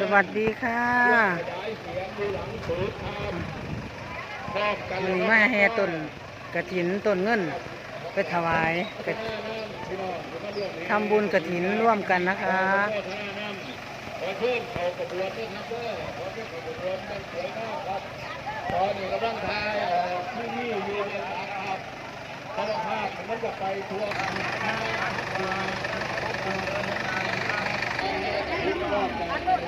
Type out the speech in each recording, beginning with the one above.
สวัสดีค่ะมีมาแห่ต้นกระถินต้นเงิน ไปถวายทำบุญกระถินร่วมกันนะคะขอเชิญเขากระบวนด้วยครับเด้อขอเชิญเขากระบวนกันสวยมากครับตอนนี้กำลังทายที่นี่มีเรียนครับถ้าเราพลาดมันจะไปทัวร์กันทั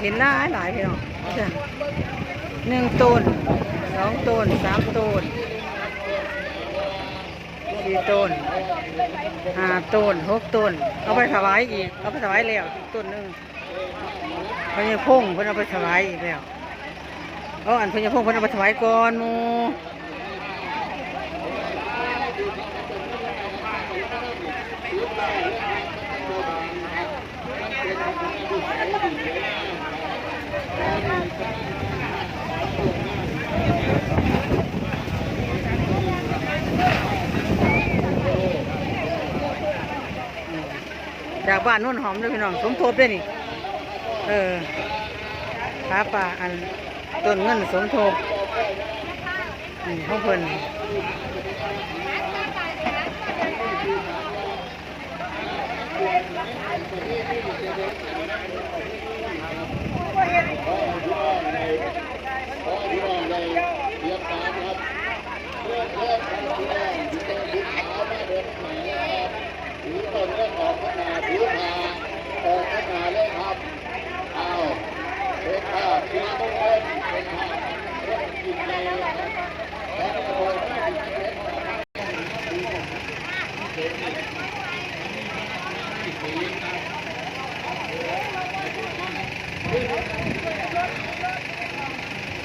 เห็นหลายหลายพี่น้องจ้ะหนึ่งต้นสองต้นสามต้นสี่ต้นห้าต้นหกต้น เอาไปถวายอีก เอาไปถวายแล้วอีกต้นหนึ่งพญาพงเพิ่นเอาไปถวายอีกแล้วเอาอันพญพงเพิ่นเอาไปถวายก่อนมู บ้านโนุ่นหอมด้วยพี่น้องสมทบด้วยนี่ เออขาป่าอันต้นเงินสมทบนี่ของเพิ่น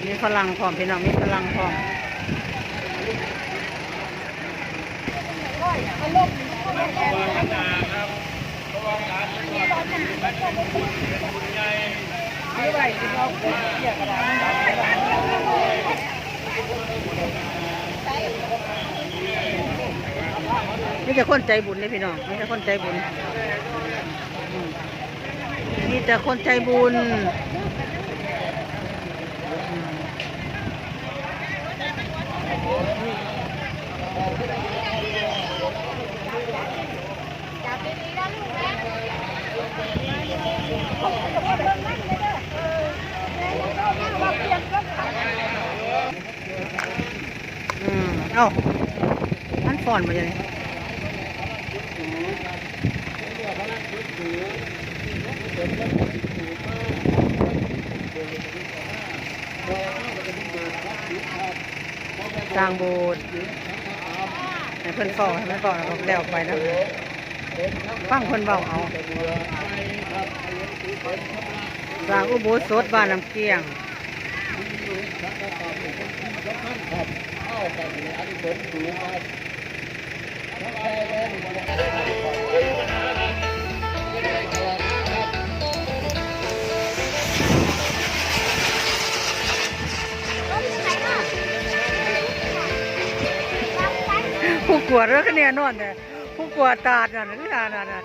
มีพลังพร้อมพี่น้องมีพลังพร้อมมีแต่คนใจบุญเลยพี่น้องมีแต่คนใจบุญ มีแต่คนใจบุญ อืม เอ้ามันฟอนมาอย่างนี้ สร้างโบสถ์ให้เพิ่นฟอให้มันฟอแล้วก็แล้วไปนะฟังเพิ่นเบาเอาสร้างอุโบสถบ้านน้ำเกี้ยงผู้ กวดแล้วก็เนี่ยนอนเนี่ยผู้กวดตาดน่ะนี่น่ะน่น่ะ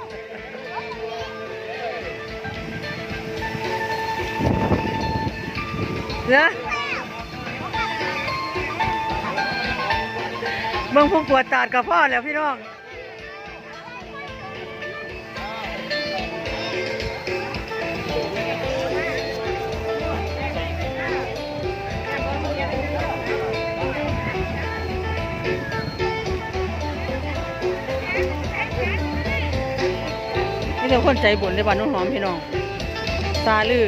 เนอะเมืองผู้กวดตาดกับพ่อแล้วพี่น้อง นี่เป็นคนใจบุญในบ้านน้องหอมพี่น้องตาลือ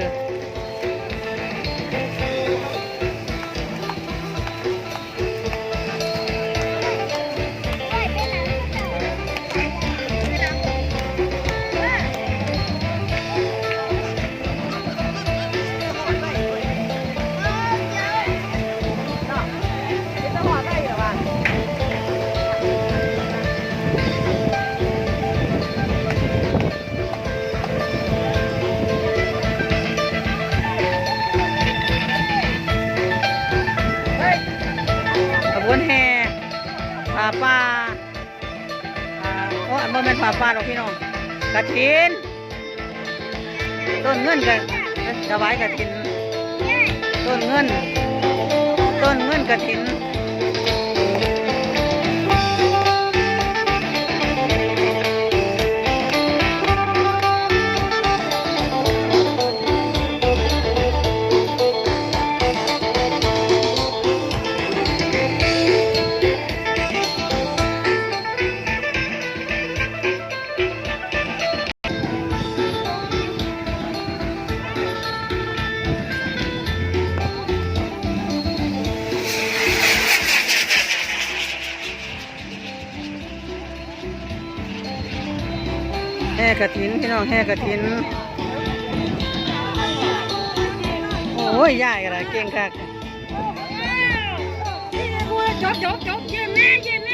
บ่แม่นผาฟ้าหรอกพี่น้องกระถินต้นเงินกันถวายกระถินต้นเงิน ต้นเงินกระถิน กระถินพี่น้องแห่กระถิน โอ้ยยายกระเก่งคัก จบจบจบเยี่ยมแม่เยี่ยม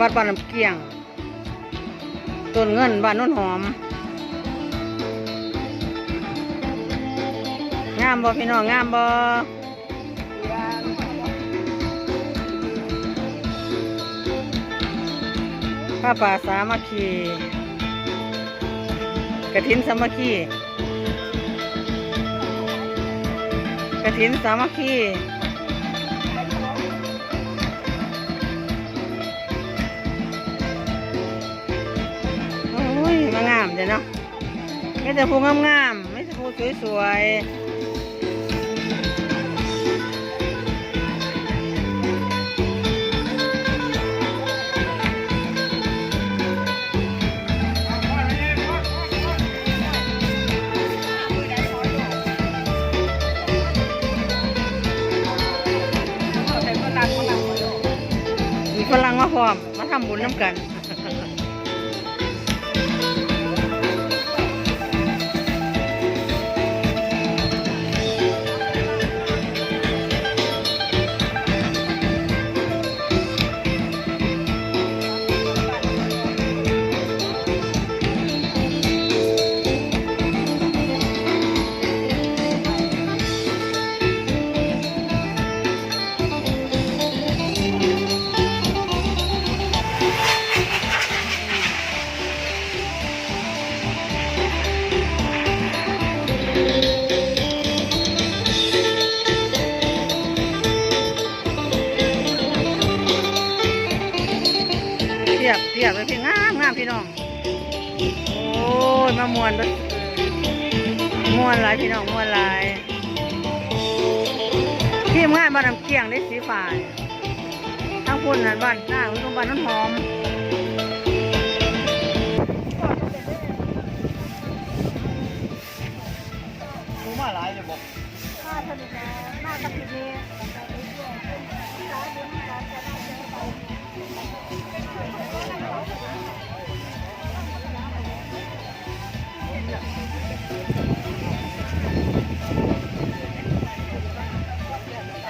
วัดบ้านน้ำเกียง ต้นเงินบ้านโน้นหอม งามบ่พี่น้องงามบ่ผ้าป่าสามัคคีกระถินสามัคคีกระถินสามัคคี ยมางามเนาะไม่แต่ผู้งามๆไม่แต่ผู้สวยๆฝรั่งมาพร้อม มาทำบุญน้ำกันานบ้านน้ำเกียงได้สีฟ้าทั้งพุ่นนั่นบ้านหน้าคุณตรงบ้านน้ำหอมรู้มาหลายเลยบอกมาสนุกนะมากับพี่นี่ถา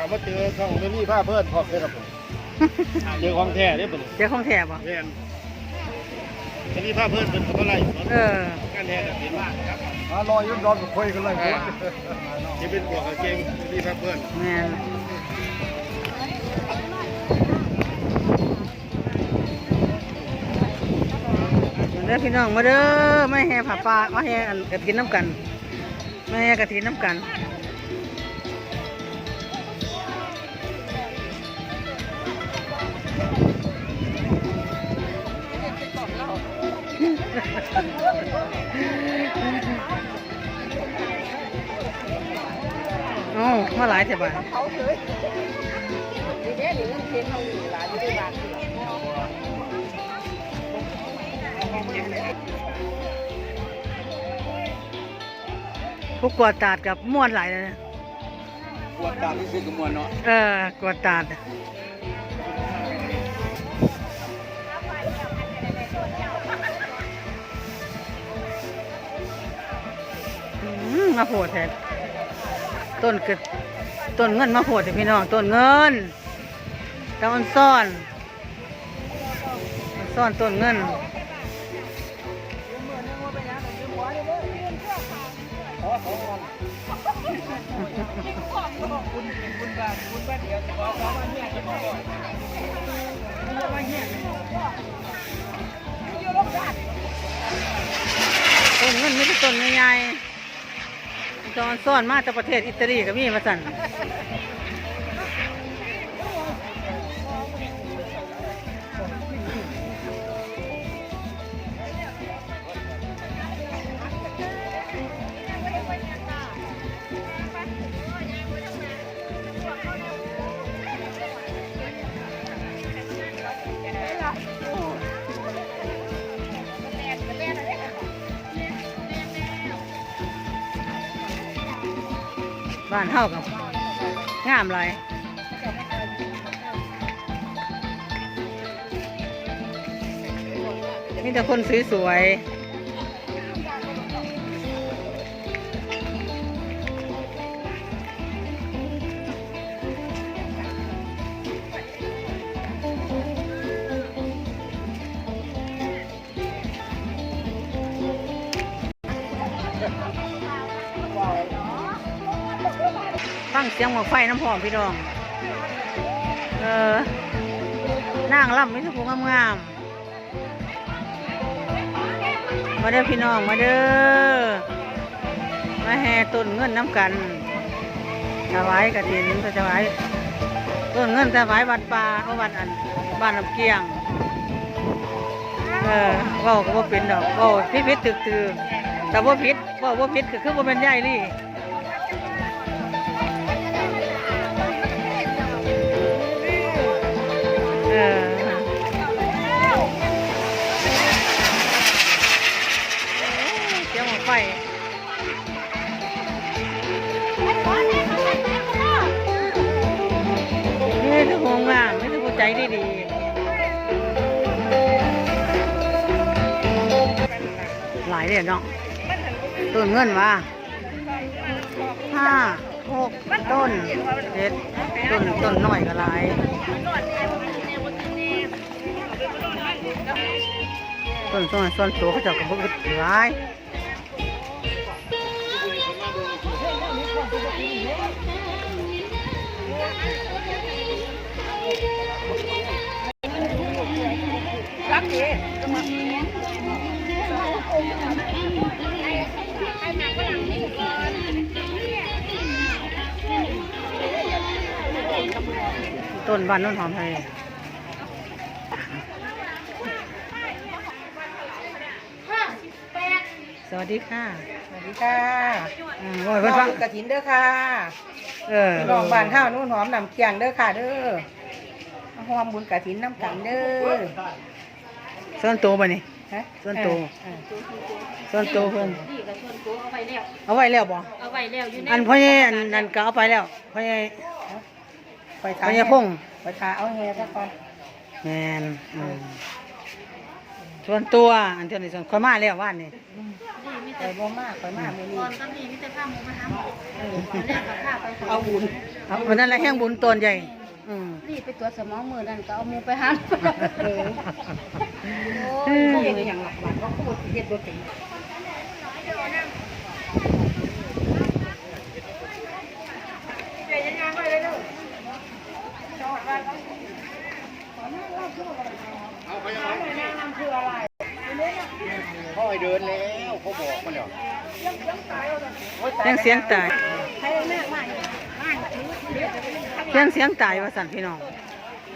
มว่าเจอช่องนี้ผ้าเพื่อนพอเคยครับผมเจอของแท้เนี่ยเป็นเจ้าของแถบอะแม่นทีนี้ผ้าเพื่อนเป็นเท่าไหร่เออการแท้กับเห็นมากครับอร่อยยุ่งร้อนกับคุยกันเลยจะเป็นพวกกางเกงทีนี้ผ้าเพื่อนแม่นเด้อพี่น้องมาเด้อไม่แห่ผับปลามาแห่อันกระถินน้ำกันมาแห่กระถินน้ำกัน เอ้ามาหลายเท่าเาเถอะหรือเก็กวดตาดกับม้วนไหลเลยนะกวดตาดที่ซื้อกับม้วนเนาะเออกวดตาดอืมมาโผล่แทน ต้นเกิดต้นเงินมาโผล่แต่พี่น้องต้นเงินแต่มันซ่อนมันซ่อนต้นเงิน ต้นเงินไม่ใช่ต้นใหญ่ๆ จอนซ่อนมาจากประเทศอิตาลีก็มีมาสั่น บ้านเฮากับงามเลยมีแต่คนสวยๆ เสียงหมอไฟน้ำหอมพี่น้อง เออ นั่งล่ำไม่ถูกงามๆมาเด้อพี่น้องมาเด้อ มาแห่ต้นเงินน้ำกันถวายกระถินถวายต้นเงินถวายวัดป่าเขาวัดอันบ้านลำเกียง เออว่าก็บ่เป็นดอกเว่าพิพิษตึกตือแต่ว่าพิษว่าว่าพิษคือคือว่าเป็นใหญ่ลี่ เออเสียงหัวไฟนี่ทุกคนงามนี่ทุกคนใจดีๆหลายเดือนเนาะต้นเงินว่าห้าหกต้นเจ็ดต้นต้นหน่อยก็หลาย ต้นส่วนส่วนตัวเขาจะกับพวกหลายรักเต้นบ้านโน้นหอมไทย สวัสดีค่ะสวัสดีค่ะอืมโอ้ยเพิ่นฟังกระถินเด้อค่ะเออพี่น้องบ้านข้าวนู่นหอมนำเคียงเด้อค่ะ เด้อมาหอมบุญกระถินน้ำกันเด้อส่วนตัวบ่นี่ ฮะส่วนตัว เออส่วนตัวเพิ่นนี่ก็ชวนกูเอาไว้แล้ว เอาไว้แล้วบ่เอาไว้แล้วอยู่ในอันพ่อใหญ่อันนั้นก็เอาไปแล้วพ่อใหญ่ ไปพ่อใหญ่พงษ์ ไปทาเอาแฮซะก่อนแม่นอืม ส่วนตัว อันเท่านี้ส่วนค่อยมาแล้วว่านนี่นี่มีไปแต่บ่มากไปมากมื้อนี้ตอนก็มีมีแต่ข้าวหมูมาทำเออเรียกกับข้าวไปเอาบุญเอาวันนั้นแหละแห้งบุญตนใหญ่ อืม รีบไปตรวจสมองมือนั่นก็เอาหมูไปหันเออเออเฮ็ดอหย่างหลักบาทก็พูดเฮ็ดบ่ เป็นเขาให้เดินแล้วเขาบอกมาแล้วเสียงเสียงตายเสียงเสียงตายว่าสั่นพี่น้อง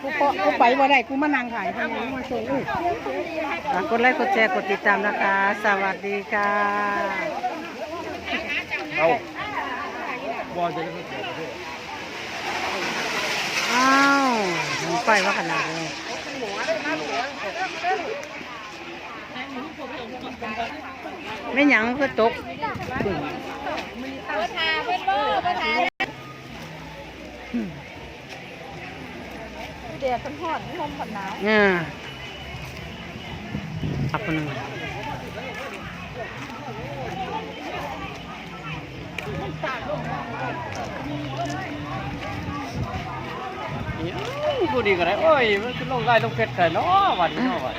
กูก็กูไปบ่ได้กูมานั่งถ่ายให้มึงมาส่งลูกฝากกดไลค์กดแชร์กดติดตามนะคะ สวัสดีค่ะเอาบอลจะได้ไม่เสียประเทศอ้าวมันไปว่าขนาดเลย ไม่หยังเพื่อตกอืมแดดมันร้อนลมพันหนาวเนี่ยขับคนหนึ่ง ผู้ดีก็ได้โอ้ยมันลงไล่ลงเพชรแต่เนาะวันนี้เนาะวัน